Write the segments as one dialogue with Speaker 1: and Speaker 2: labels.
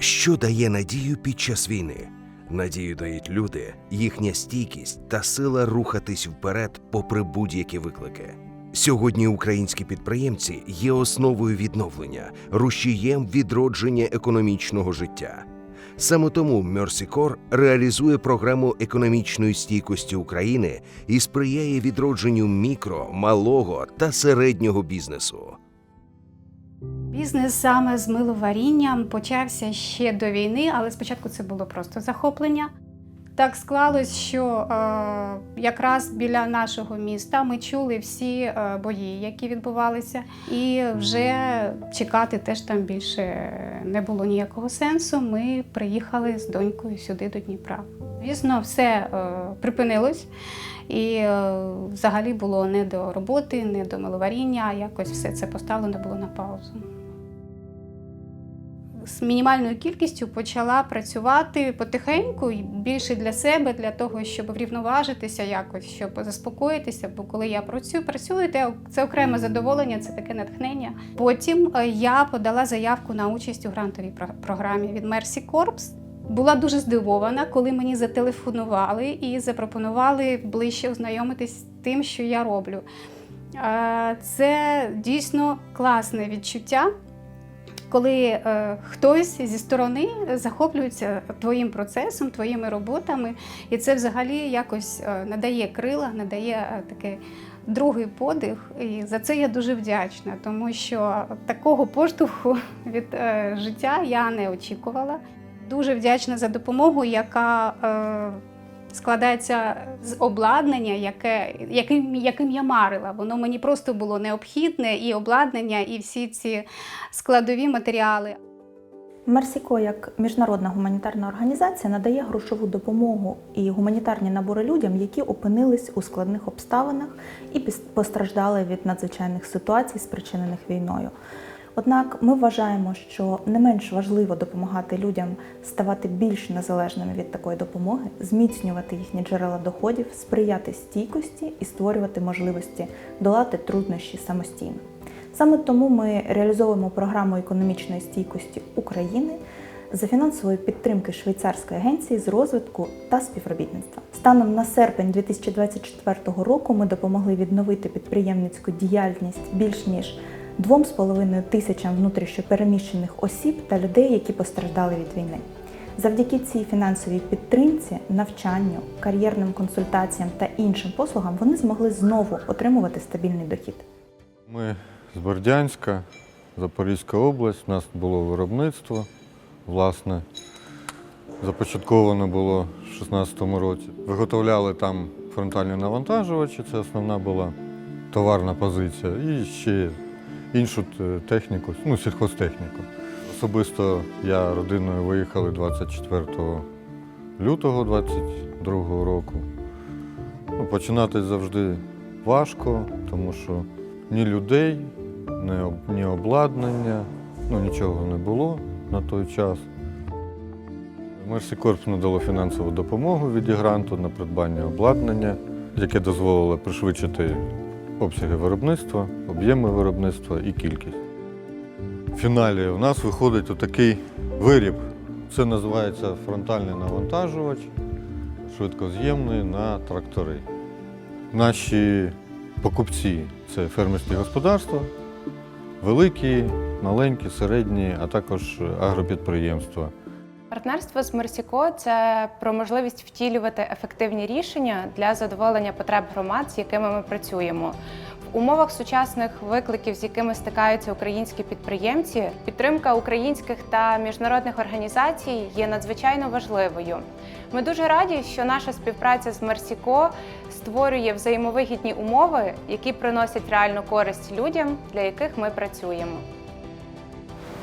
Speaker 1: Що дає надію під час війни? Надію дають люди, їхня стійкість та сила рухатись вперед попри будь-які виклики. Сьогодні українські підприємці є основою відновлення, рушієм відродження економічного життя. Саме тому Мерсікор реалізує програму економічної стійкості України і сприяє відродженню мікро, малого та середнього бізнесу.
Speaker 2: Бізнес саме з миловарінням почався ще до війни, але спочатку це було просто захоплення. Так склалось, що е, якраз біля нашого міста ми чули всі е, бої, які відбувалися, і вже чекати теж там більше не було ніякого сенсу. Ми приїхали з донькою сюди до Дніпра. Звісно, все е, припинилось, і е, взагалі було не до роботи, не до миловаріння. Якось все це поставлено було на паузу з мінімальною кількістю почала працювати потихеньку, більше для себе, для того, щоб врівноважитися якось, щоб заспокоїтися. Бо коли я працюю, працюю, це окреме задоволення, це таке натхнення. Потім е, я подала заявку на участь у грантовій програмі від Mercy Corps. Була дуже здивована, коли мені зателефонували і запропонували ближче ознайомитись з тим, що я роблю. Е, Це дійсно класне відчуття коли е, хтось зі сторони захоплюється твоїм процесом, твоїми роботами, і це взагалі якось е, надає крила, надає е, такий другий подих. І за це я дуже вдячна, тому що такого поштовху від е, життя я не очікувала. Дуже вдячна за допомогу, яка складається з обладнання, яке, яким, яким я марила. Воно мені просто було необхідне, і обладнання, і всі ці складові матеріали.
Speaker 3: Мерсіко, як міжнародна гуманітарна організація, надає грошову допомогу і гуманітарні набори людям, які опинились у складних обставинах і постраждали від надзвичайних ситуацій, спричинених війною. Однак ми вважаємо, що не менш важливо допомагати людям ставати більш незалежними від такої допомоги, зміцнювати їхні джерела доходів, сприяти стійкості і створювати можливості долати труднощі самостійно. Саме тому ми реалізовуємо програму економічної стійкості України за фінансової підтримки швейцарської агенції з розвитку та співробітництва. Станом на серпень 2024 року ми допомогли відновити підприємницьку діяльність більш ніж 2,5 тисячам внутрішньопереміщених осіб та людей, які постраждали від війни. Завдяки цій фінансовій підтримці, навчанню, кар'єрним консультаціям та іншим послугам вони змогли знову отримувати стабільний дохід.
Speaker 4: Ми з Бердянська, Запорізька область, у нас було виробництво, власне, започатковано було в 2016 році. Виготовляли там фронтальні навантажувачі, це основна була товарна позиція, і ще іншу техніку, ну, сільхозтехніку. Особисто я родиною виїхали 24 лютого 2022 року. Ну, починати завжди важко, тому що ні людей, ні, обладнання, ну нічого не було на той час. Мерсі Корпс надало фінансову допомогу від гранту на придбання обладнання, яке дозволило пришвидшити обсяги виробництва, об'єми виробництва і кількість. В фіналі у нас виходить отакий виріб. Це називається фронтальний навантажувач, швидкоз'ємний на трактори. Наші покупці це фермерські господарства, великі, маленькі, середні, а також агропідприємства.
Speaker 5: Партнерство з Мерсіко це про можливість втілювати ефективні рішення для задоволення потреб громад, з якими ми працюємо. В умовах сучасних викликів, з якими стикаються українські підприємці, підтримка українських та міжнародних організацій є надзвичайно важливою. Ми дуже раді, що наша співпраця з Мерсіко створює взаємовигідні умови, які приносять реальну користь людям, для яких ми працюємо.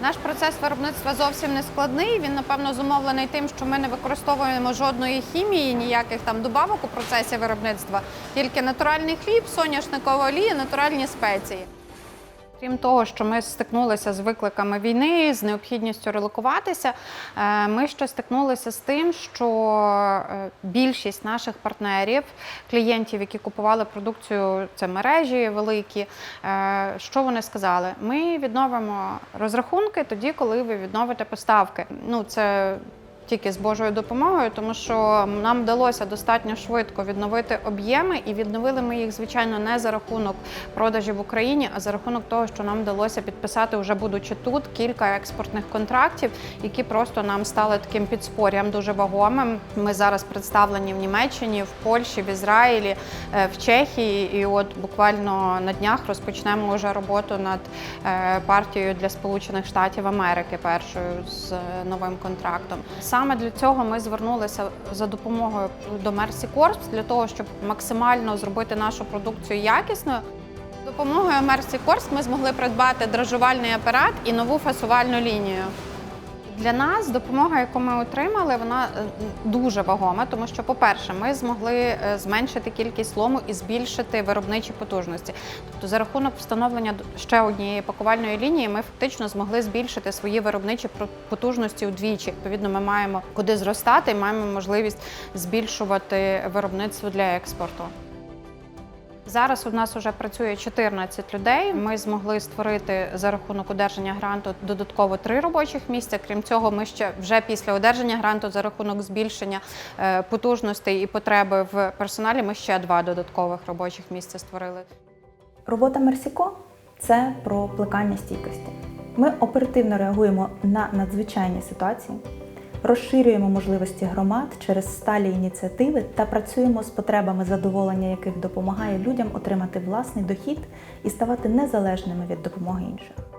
Speaker 6: Наш процес виробництва зовсім не складний. Він, напевно, зумовлений тим, що ми не використовуємо жодної хімії, ніяких там добавок у процесі виробництва, тільки натуральний хліб, соняшникова олія, натуральні спеції. Крім того, що ми стикнулися з викликами війни, з необхідністю релокуватися, е, ми ще стикнулися з тим, що е, більшість наших партнерів, клієнтів, які купували продукцію, це мережі великі. е, Що вони сказали? Ми відновимо розрахунки тоді, коли ви відновите поставки. Ну це тільки з Божою допомогою, тому що нам вдалося достатньо швидко відновити об'єми, і відновили ми їх, звичайно, не за рахунок продажів в Україні, а за рахунок того, що нам вдалося підписати, вже будучи тут, кілька експортних контрактів, які просто нам стали таким підспорям дуже вагомим. Ми зараз представлені в Німеччині, в Польщі, в Ізраїлі, е, в Чехії, і от буквально на днях розпочнемо вже роботу над е, партією для Сполучених Штатів Америки, першою з е, новим контрактом. Саме для цього ми звернулися за допомогою до Mercy Corps, для того, щоб максимально зробити нашу продукцію якісною. Допомогою Mercy Corps ми змогли придбати дражувальний апарат і нову фасувальну лінію. Для нас допомога, яку ми отримали, вона е, дуже вагома, тому що, по-перше, ми змогли е, зменшити кількість лому і збільшити виробничі потужності. Тобто, за рахунок встановлення ще однієї пакувальної лінії, ми фактично змогли збільшити свої виробничі потужності удвічі. Відповідно, ми маємо куди зростати і маємо можливість збільшувати виробництво для експорту. Зараз у нас вже працює 14 людей. Ми змогли створити за рахунок одержання гранту додатково три робочих місця. Крім цього, ми ще вже після одержання гранту за рахунок збільшення е, потужностей і потреби в персоналі. Ми ще два додаткових робочих місця створили.
Speaker 3: Робота Мерсіко це про плекання стійкості. Ми оперативно реагуємо на надзвичайні ситуації, розширюємо можливості громад через сталі ініціативи та працюємо з потребами задоволення, яких допомагає людям отримати власний дохід і ставати незалежними від допомоги інших.